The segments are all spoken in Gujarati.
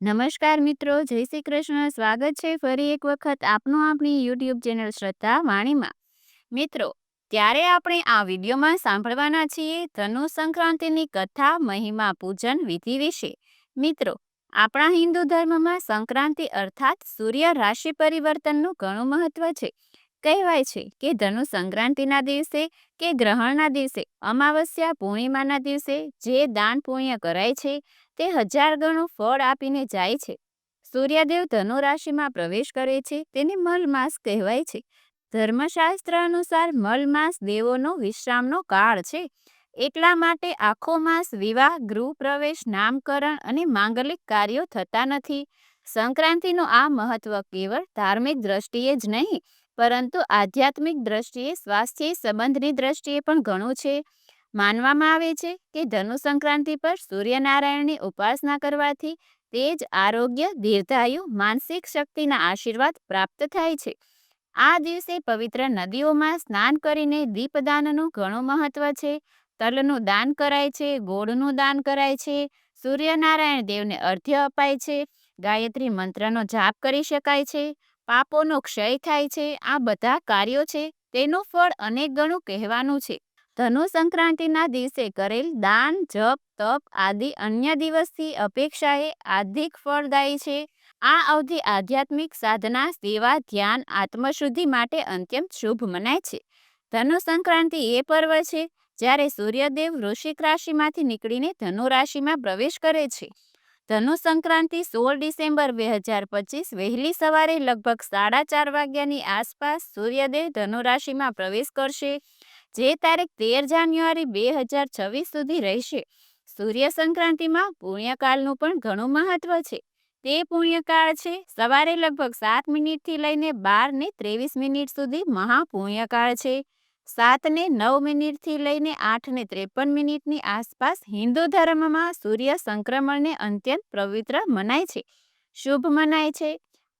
નમસ્કાર મિત્રો, જય શ્રી કૃષ્ણ. સ્વાગત છે ફરી એક વખત આપનું આપણી યુટ્યુબ ચેનલ શ્રદ્ધા વાણીમાં. મિત્રો, ત્યારે આપણે આ વિડીયોમાં સાંભળવાના છીએ ધનુ સંક્રાંતિની કથા, મહિમા, પૂજન, વિધિ વિશે. મિત્રો, આપણા હિન્દુ ધર્મમાં સંક્રાંતિ અર્થાત સૂર્ય રાશિ પરિવર્તનનું ઘણું મહત્વ છે. કહેવાય છે કે ધનુ સંક્રાંતિના દિવસે કે ગ્રહણના દિવસે, અમાવસ્યા પૂર્ણિમાના દિવસે જે દાન પુણ્ય કરાય છે તે હજાર ગણું ફળ આપીને જાય છે. સૂર્યદેવ ધનુ રાશિમાં પ્રવેશ કરે છે, તેને મલમાસ કહેવાય છે. ધર્મશાસ્ત્ર અનુસાર મલમાસ દેવોનો વિશ્રામનો કાળ છે. એટલા માટે આખો માસ વિવાહ ગૃહ પ્રવેશ નામકરણ અને માંગલિક કાર્યો થતા નથી. સંક્રાંતિનું આ મહત્વ કેવળ ધાર્મિક દ્રષ્ટિએ જ નહીં, પરંતુ આધ્યાત્મિક દ્રષ્ટિએ, સ્વાસ્થ્ય સંબંધની દ્રષ્ટિએ પણ ઘણું છે. માનવામાં આવે છે કે ધનુ સંક્રાંતિ પર સૂર્યનારાયણની ઉપાસના કરવાથી તેજ આરોગ્ય, દીર્ઘાયુ, માનસિક શક્તિના આશીર્વાદ પ્રાપ્ત થાય છે. આ દિવસે પવિત્ર નદીઓમાં સ્નાન કરીને દીપદાનનું ઘણું મહત્વ છે. તલનું દાન કરાય છે, ગોળનું દાન કરાય છે, સૂર્યનારાયણ દેવને અર્ધ્ય અપાય છે, ગાયત્રી મંત્રનો જાપ કરી શકાય છે, પાપોનો ક્ષય થાય છે, આ બધા કાર્યો છે. તેનું ફળ અનેક ગણું કહેવાનું છે. ધનુ સંક્રાંતિના દિવસે કરેલ દાન, જપ, તપ આદિ અન્ય દિવસથી અપેક્ષાએ આધિક ફળદાયી છે. આ અવધિ આધ્યાત્મિક સાધના, સેવા, ધ્યાન, આત્મશુદ્ધિ માટે અત્યંત શુભ મનાય છે. ધનુ સંક્રાંતિ એ પર્વ છે જ્યારે સૂર્યદેવ વૃશ્ચિક રાશિમાંથી નીકળીને ધનુ રાશિમાં પ્રવેશ કરે છે. ધનુ સંક્રાંતિ સોળ ડિસેમ્બર બે હજાર પચીસ વહેલી સવારે લગભગ સાડા ચાર વાગ્યાની આસપાસ સૂર્યદેવ ધનુ રાશિમાં પ્રવેશ કરશે. જે તારીખ તેર જાન્યુઆરી બે હજાર છવ્વીસ સુધી રહેશે. સૂર્ય સંક્રાંતિમાં પુણ્યકાળનું પણ ઘણું મહત્વ છે. તે પુણ્યકાળ છે, સવારે લગભગ સાત મિનિટથી લઈને બાર ને ત્રેવીસ મિનિટ સુધી મહાપુણ્યકાળ છે. સાતને નવ મિનિટથી લઈને આઠને ત્રેપન મિનિટની આસપાસ હિન્દુ ધર્મમાં સૂર્ય સંક્રમણને અત્યંત પવિત્ર મનાય છે. શુભ મનાય છે.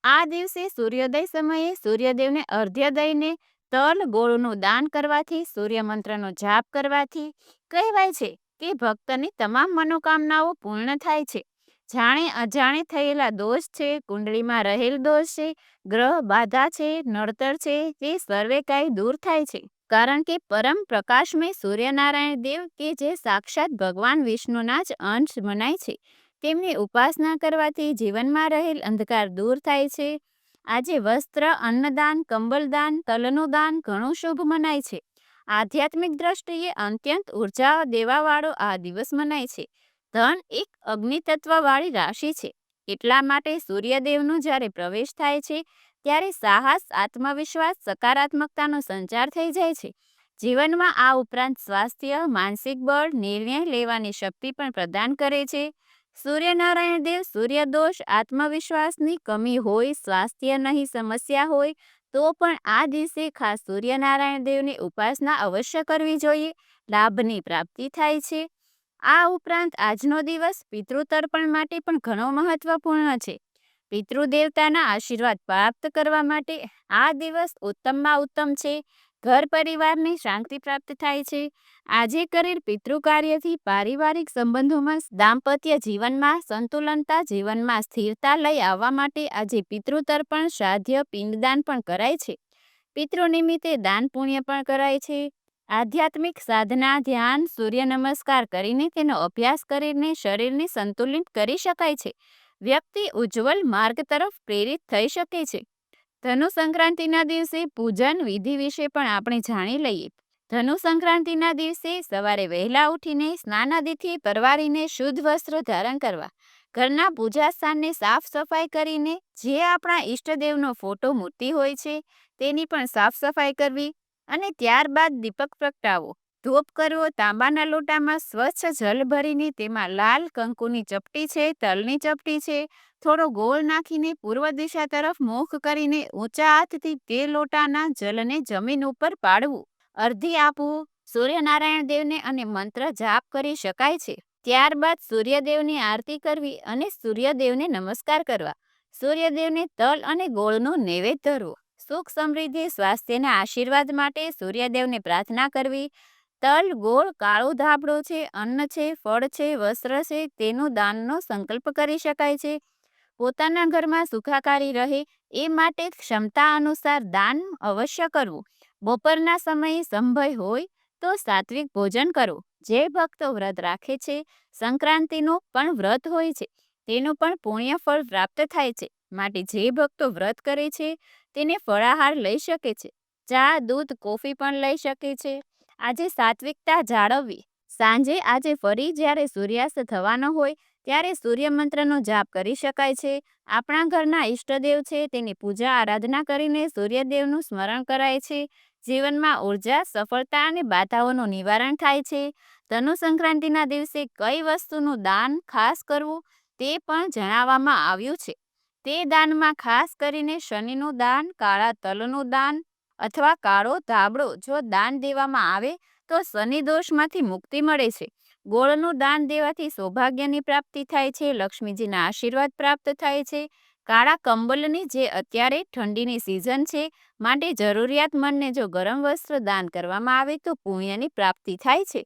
આ દિવસે સૂર્યોદય સમયે સૂર્યદેવને અર્ધ્ય દઈને તલ ગોળનું દાન કરવાથી, સૂર્યમંત્રનો જાપ કરવાથી કહેવાય છે કે ભક્તની તમામ મનોકામનાઓ પૂર્ણ થાય છે. જાણે અજાણે થયેલા દોષ છે, કુંડળીમાં રહેલ દોષ છે, ગ્રહ બાધા છે, નડતર છે, તે સર્વે કાંઈ દૂર થાય છે. કારણ કે પરમ પ્રકાશમય સૂર્યનારાયણ દેવ કે જે સાક્ષાત ભગવાન વિષ્ણુના જ અંશ મનાય છે, તેમની ઉપાસના કરવાથી જીવનમાં રહેલ અંધકાર દૂર થાય છે. આજે વસ્ત્ર, અન્નદાન, કંબલદાન તલનું દાન ઘણું શુભ મનાય છે. આધ્યાત્મિક દ્રષ્ટિએ અત્યંત ઊર્જા દેવાવાળો આ દિવસ મનાય છે. ધન એક અગ્નિતત્વવાળી રાશિ છે. એટલા માટે સૂર્યદેવનો જ્યારે પ્રવેશ થાય છે, ત્યારે સાહસ, આત્મવિશ્વાસ, સકારાત્મકતાનો સંચાર થઈ જાય છે. જીવનમાં આ ઉપરાંત સ્વાસ્થ્ય, માનસિક બળ, નિર્ણય લેવાની શક્તિ પણ પ્રદાન કરે છે. સૂર્યનારાયણ દેવ સૂર્યદોષ, આત્મવિશ્વાસની કમી હોય સ્વાસ્થ્ય નહીં સમસ્યા હોય, તો પણ આ દિવસે ખાસ સૂર્યનારાયણ દેવની ઉપાસના અવશ્ય કરવી જોઈએ. લાભની પ્રાપ્તિ થાય છે. આ ઉપરાંત આજનો દિવસ પિતૃતર્પણ માટે પણ ઘણો મહત્વપૂર્ણ છે. પિતૃદેવતાના આશીર્વાદ પ્રાપ્ત કરવા માટે આ દિવસ ઉત્તમમાં ઉત્તમ છે. ઘર પરિવારને શાંતિ પ્રાપ્ત થાય છે. આજે કરેલ પિતૃ કાર્યથી પારિવારિક સંબંધોમાં દાંપત્ય જીવનમાં સંતુલનતા, જીવનમાં સ્થિરતા લઈ આવવા માટે આજે પિતૃતર્પણ, શ્રાદ્ધ, પિંડદાન પણ કરાય છે. પિતૃ નિમિત્તે દાન પુણ્ય પણ કરાય છે. આધ્યાત્મિક સાધના, ધ્યાન, સૂર્ય નમસ્કાર કરીને તેનો અભ્યાસ કરીને શરીરને સંતુલિત કરી શકાય છે. વ્યક્તિ ઉજ્જવલ માર્ગ તરફ પ્રેરિત થઈ શકે છે. ધનુ સંક્રાંતિના દિવસે પૂજન વિધિ વિશે પણ આપણે જાણી લઈએ. ધનુ સંક્રાંતિના દિવસે સવારે વહેલા ઉઠીને સ્નાનાદિથી પરવારીને શુદ્ધ વસ્ત્ર ધારણ કરવા, ઘરના પૂજા સ્થાનને સાફ સફાઈ કરીને જે આપણા ઈષ્ટદેવનો ફોટો મૂર્તિ હોય છે તેની પણ સાફ સફાઈ કરવી અને ત્યારબાદ દીપક પ્રગટાવો ધૂપ કરવો, તાંબાના લોટામાં સ્વચ્છ જલ ભરીને તેમાં લાલ કંકુની ચપટી છે, તલની ચપટી છે. થોડો ગોળ નાખીને પૂર્વ દિશા તરફ મુખ કરીને ઊંચા હાથથી તે લોટાના જલને જમીન ઉપર પાડવું. અર્ધી આપવું, સૂર્યનારાયણ દેવને અને મંત્ર જાપ કરી શકાય છે. ત્યારબાદ સૂર્યદેવની આરતી કરવી અને સૂર્યદેવને નમસ્કાર કરવા. સૂર્યદેવને તલ અને ગોળનો નૈવેદ્ય ધરવો. સુખ સમૃદ્ધિ, સ્વાસ્થ્યના આશીર્વાદ માટે સૂર્યદેવને પ્રાર્થના કરવી. તલ, ગોળ, કાળો ધાબળો છે, અન્ન છે, ફળ છે, વસ્ત્ર છે, તેનો દાનનો સંકલ્પ કરી શકાય છે. પોતાના ઘરમાં સુખાકારી રહે એ માટે ક્ષમતા અનુસાર દાન અવશ્ય કરવું. બપોરના સમયે સંભય હોય તો સાત્વિક ભોજન કરવું જે ભક્તો વ્રત રાખે છે, સંક્રાંતિનું પણ વ્રત હોય છે, તેનું પણ પુણ્ય ફળ પ્રાપ્ત થાય છે. માટે જે ભક્તો વ્રત કરે છે, તેને ફળાહાર લઈ શકે છે. ચા, દૂધ, કોફી પણ લઈ શકે છે. આજે સાત્વિકતા જાળવવી. સાંજે આજે ફરી જ્યારે સૂર્યાસ્ત થવાનો હોય, ત્યારે સૂર્ય મંત્રનો જાપ કરી શકાય છે. આપણા ઘરના ઈષ્ટદેવ છે, તેની પૂજા આરાધના કરીને સૂર્યદેવનું સ્મરણ કરાય છે. જીવનમાં ઊર્જા, સફળતા અને બાધાઓનું નિવારણ થાય છે. ધનુ સંક્રાંતિના દિવસે કઈ વસ્તુનું દાન ખાસ કરવું, તે પણ જણાવવામાં આવ્યું છે. તે દાનમાં ખાસ કરીને શનિનું દાન, કાળા તલનું દાન અથવા કાળો ધાબળો જો દાન દેવામાં આવે, તો શનિ દોષમાંથી મુક્તિ મળે છે. ગોળનું દાન દેવાથી સૌભાગ્યની પ્રાપ્તિ થાય છે, લક્ષ્મીજીના આશીર્વાદ પ્રાપ્ત થાય છે. કાળા કંબલની જે અત્યારે ઠંડીની સિઝન છે, માટે જરૂરિયાતમંદને જો ગરમ વસ્ત્ર દાન કરવામાં આવે, તો પુણ્યની પ્રાપ્તિ થાય છે.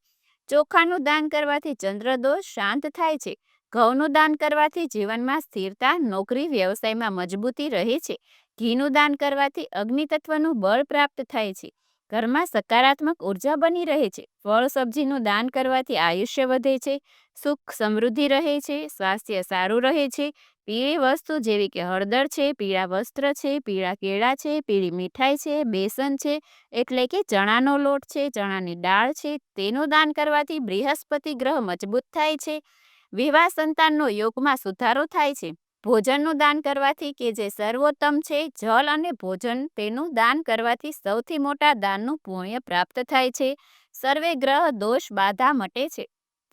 ચોખાનું દાન કરવાથી ચંદ્રદોષ શાંત થાય છે. ઘઉંનું દાન કરવાથી જીવનમાં સ્થિરતા, નોકરી, વ્યવસાયમાં મજબૂતી રહે છે. ઘીનું દાન કરવાથી અગ્નિ તત્વનું બળ પ્રાપ્ત થાય છે. ઘરમાં સકારાત્મક ઊર્જા બની રહે છે. ફળ સબ્જીનું દાન કરવાથી આયુષ્ય વધે છે. સુખ, સમૃદ્ધિ રહે છે. સ્વાસ્થ્ય સારું રહે છે. પીળી વસ્તુ જેવી કે હળદર છે, પીળા વસ્ત્ર છે, પીળા કેળા છે, પીળી મીઠાઈ છે, બેસન છે, એટલે કે ચણાનો લોટ છે, ચણાની દાળ છે. તેનું દાન કરવાથી બૃહસ્પતિ ગ્રહ મજબૂત થાય છે. વિવાહ સંતાનનો યોગમાં સુધારો થાય છે. ભોજનનું દાન કરવાથી કે જે સર્વોત્તમ છે જલ અને ભોજન તેનું દાન કરવાથી સૌથી મોટા દાનનું પુણ્ય પ્રાપ્ત થાય છે. સર્વે ગ્રહ દોષ બાધા મટે છે.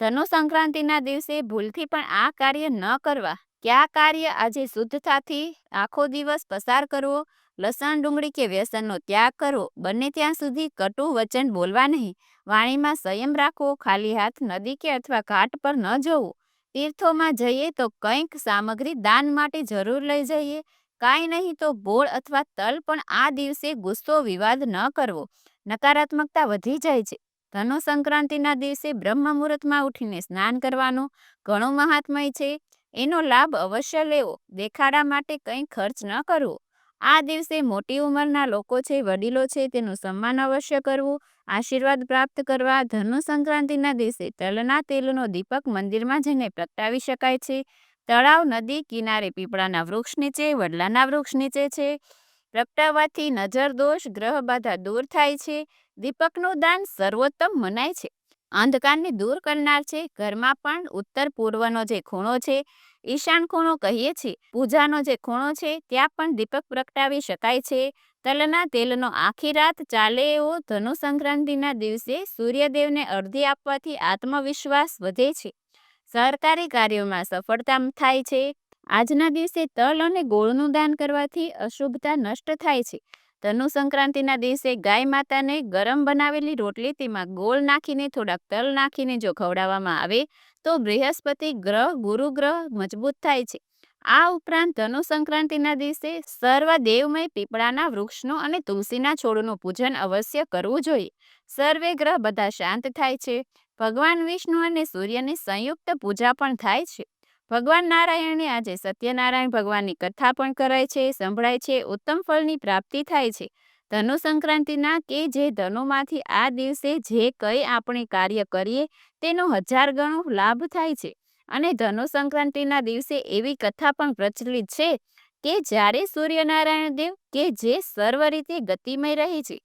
ધનુ સંક્રાંતિના દિવસે ભૂલથી પણ આ કાર્ય ન કરવા. કયા કાર્ય આજે શુદ્ધતાથી આખો દિવસ પસાર કરવો, લસણ, ડુંગળી કે વ્યસનનો ત્યાગ કરવો, બંને ત્યાં સુધી કટુ વચન બોલવા નહીં. વાણીમાં સંયમ રાખવો, ખાલી હાથ નદી કે અથવા ઘાટ પર ન જવું. તીર્થોમાં જઈએ તો કંઈક સામગ્રી દાન માટે જરૂર લઈ જઈએ. કાંઈ નહીં તો બોળ અથવા તલ પણ આ દિવસે ગુસ્સો વિવાદ ન કરવો. નકારાત્મકતા વધી જાય છે. ધનુ સંક્રાંતિના દિવસે બ્રહ્મ મુહૂર્તમાં ઉઠીને સ્નાન કરવાનું ઘણું મહાત્મય છે. એનો લાભ અવશ્ય લેવો. દેખાડા માટે કંઈ ખર્ચ ન કરવો. આ દિવસે મોટી ઉંમરના લોકો છે, વડીલો છે, તેનું સન્માન અવશ્ય કરવું. આશીર્વાદ પ્રાપ્ત કરવા ધનુ સંક્રાંતિના દિવસે તલના તેલનો દીપક મંદિરમાં જઈને પ્રગટાવી શકાય છે. તળાવ, નદી, કિનારે પીપળાના વૃક્ષ નીચે, વડલાના વૃક્ષ નીચે છે. પ્રગટાવવાથી નજર દોષ, ગ્રહ બાધા દૂર થાય છે. દીપકનું દાન સર્વોત્તમ મનાય છે. અંધકારને દૂર કરનાર છે. ઘરમાં પણ ઉત્તર પૂર્વનો જે ખૂણો છે, ઈશાન ખૂણો કહીએ છીએ, પૂજાનો જે ખૂણો છે, ત્યાં પણ દીપક પ્રગટાવી શકાય છે. તલના તેલનો આખી રાત ચાલે એવો ધનુ સંક્રાંતિના દિવસે સૂર્યદેવને અડધી આપવાથી આત્મવિશ્વાસ વધે છે. સરકારી કાર્યોમાં સફળતા થાય છે. આજના દિવસે તલ અને ગોળનું દાન કરવાથી અશુભતા નષ્ટ થાય છે. ધનુ સંક્રાંતિના દિવસે ગાય માતાને ગરમ બનાવેલી રોટલી તેમાં ગોળ નાખીને થોડાક તલ નાખીને જો ખવડાવવામાં આવે તો બૃહસ્પતિ ગ્રહ, ગુરુ ગ્રહ મજબૂત થાય છે. આ ઉપરાંત ધનુ સંક્રાંતિના દિવસે સર્વ દેવમય પીપળાના વૃક્ષનું અને તુલસીના છોડનું પૂજન અવશ્ય કરવું જોઈએ. સર્વે ગ્રહ બધા શાંત થાય છે. ભગવાન વિષ્ણુ અને સૂર્યની સંયુક્ત પૂજા પણ થાય છે. ભગવાન નારાયણને આજે સત્યનારાયણ ભગવાનની કથા પણ કરાય છે, સંભળાય છે, ઉત્તમ ફળની પ્રાપ્તિ થાય છે. ધનુ સંક્રાંતિના કે જે ધનુમાંથી આ દિવસે જે કંઈ આપણે કાર્ય કરીએ, તેનો હજાર ગણો લાભ થાય છે. અને ધનુ સંક્રાંતિના દિવસે એવી કથા પણ પ્રચલિત છે કે જ્યારે સૂર્યનારાયણ દેવ કે જે સર્વ રીતે ગતિમય રહે છે,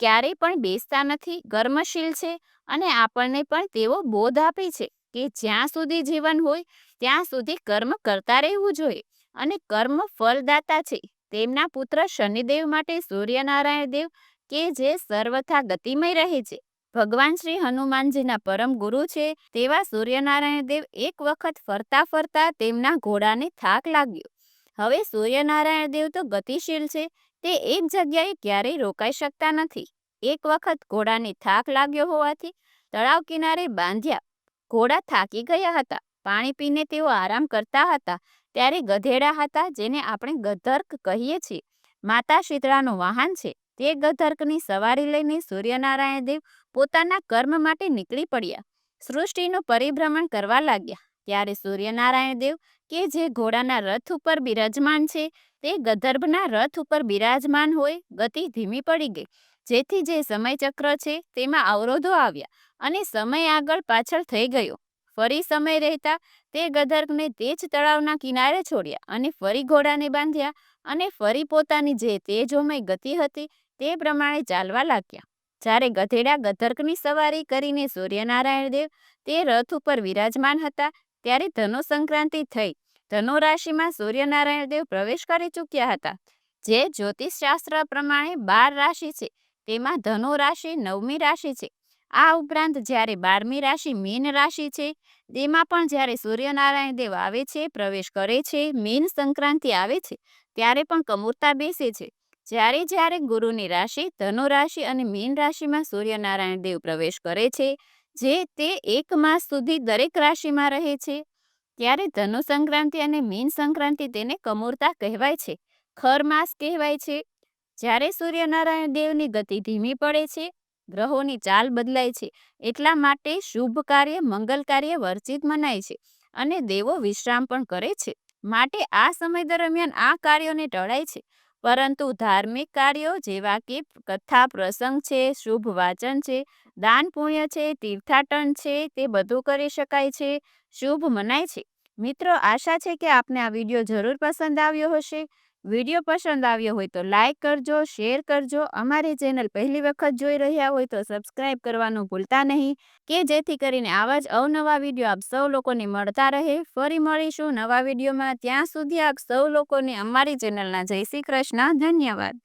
ક્યારેય પણ બેસતા નથી કર્મશીલ છે અને આપણને પણ તેવો બોધ આપે છે કે જ્યાં સુધી જીવન હોય, ત્યાં સુધી કર્મ કરતા રહેવું જોઈએ અને કર્મ ફલદાતા છે. તેમના પુત્ર શનિદેવ માટે સૂર્યનારાયણ દેવ કે જે સર્વથા ગતિમય રહે છે ભગવાન શ્રી હનુમાનજીના પરમ ગુરુ છે તેવા સૂર્યનારાયણ દેવ એક વખત ફરતા ફરતા તેમના ઘોડાને થાક લાગ્યો. હવે સૂર્યનારાયણ દેવ તો ગતિશીલ છે, તે એક જગ્યાએ ક્યારેય રોકાઈ શકતા નથી. એક વખત ઘોડાને થાક લાગ્યો હોવાથી તળાવ કિનારે બાંધ્યા. ઘોડા થાકી ગયા હતા, પાણી પીને તેઓ આરામ કરતા હતા, ત્યારે ગધેડા હતા જેને આપણે ગધર્ક કહીએ છીએ. માતા શીતળાનું વાહન છે, તે ગધર્કની સવારી લઈને સૂર્યનારાયણ દેવ પોતાના કર્મ માટે નીકળી પડ્યા. સૃષ્ટિનું પરિભ્રમણ કરવા લાગ્યા. ત્યારે સૂર્યનારાયણ દેવ કે જે ઘોડાના રથ ઉપર બિરાજમાન છે, તે ગદર્ભના રથ ઉપર બિરાજમાન હોય, ગતિ ધીમી પડી ગઈ. જેથી જે સમયચક્ર છે, તેમાં અવરોધો આવ્યા અને સમય આગળ પાછળ થઈ ગયો. ફરી સમય રહેતા તે ગંધર્વને તે જ તળાવના કિનારે છોડ્યા અને ફરી ઘોડાને બાંધ્યા અને ફરી પોતાની જે તેજોમય ગતિ હતી, તે પ્રમાણે ચાલવા લાગ્યા. જ્યારે ગધેડા ગધર્કની સવારી કરીને સૂર્યનારાયણ દેવ તે રથ ઉપર વિરાજમાન હતા, ત્યારે ધનુ સંક્રાંતિ થઈ. ધનુ રાશિમાં સૂર્યનારાયણ દેવ પ્રવેશ કરી ચૂક્યા હતા. જે જ્યોતિષશાસ્ત્ર પ્રમાણે બાર રાશિ છે, તેમાં ધનુ રાશિ, નવમી રાશિ છે. આ ઉપરાંત જ્યારે બારમી રાશિ મીન રાશિ છે, તેમાં પણ જ્યારે સૂર્યનારાયણ દેવ આવે છે, પ્રવેશ કરે છે, મીન સંક્રાંતિ આવે છે, ત્યારે પણ કમૂરતા બેસે છે. જ્યારે જ્યારે ગુરુની રાશિ ધનુ રાશિ અને મીન રાશિમાં સૂર્યનારાયણ દેવ પ્રવેશ કરે છે, જે તે એક માસ સુધી દરેક રાશિમાં રહે છે. ત્યારે ધનુ સંક્રાંતિ અને મીન સંક્રાંતિ તેને કમૂરતા કહેવાય છે, ખર માસ કહેવાય છે. જ્યારે સૂર્યનારાયણ દેવની ગતિ ધીમી પડે છે, ગ્રહોની ચાલ બદલાય છે, એટલા માટે શુભ કાર્ય, મંગલ કાર્ય વર્જિત મનાય છે અને દેવો વિશ્રામ પણ કરે છે. માટે આ સમય દરમિયાન આ કાર્યોને ટળાય છે. પરંતુ ધાર્મિક કાર્યો જેવા કે કથા, પ્રસંગ છે, શુભ વાચન છે, દાન, પુણ્ય છે, તીર્થાટન છે, તે બધું કરી શકાય છે, શુભ મનાય છે. મિત્રો, આશા છે કે આપને આ વીડિયો જરૂર પસંદ આવ્યો હશે. વીડિયો પસંદ આવ્યો હોય તો લાઇક કરજો, શેર કરજો. અમારી ચેનલ પહેલી વખત જોઈ રહ્યા હોય તો સબસ્ક્રાઇબ કરવાનું ભૂલતા નહીં, કે જેથી કરીને આવા જ અવનવા વીડિયો આપ સૌ લોકોને મળતા રહે. ફરી મળીશું નવા વિડીયોમાં. ત્યાં સુધી આપ સૌ લોકોને અમારી ચેનલના જય શ્રી કૃષ્ણ. ધન્યવાદ.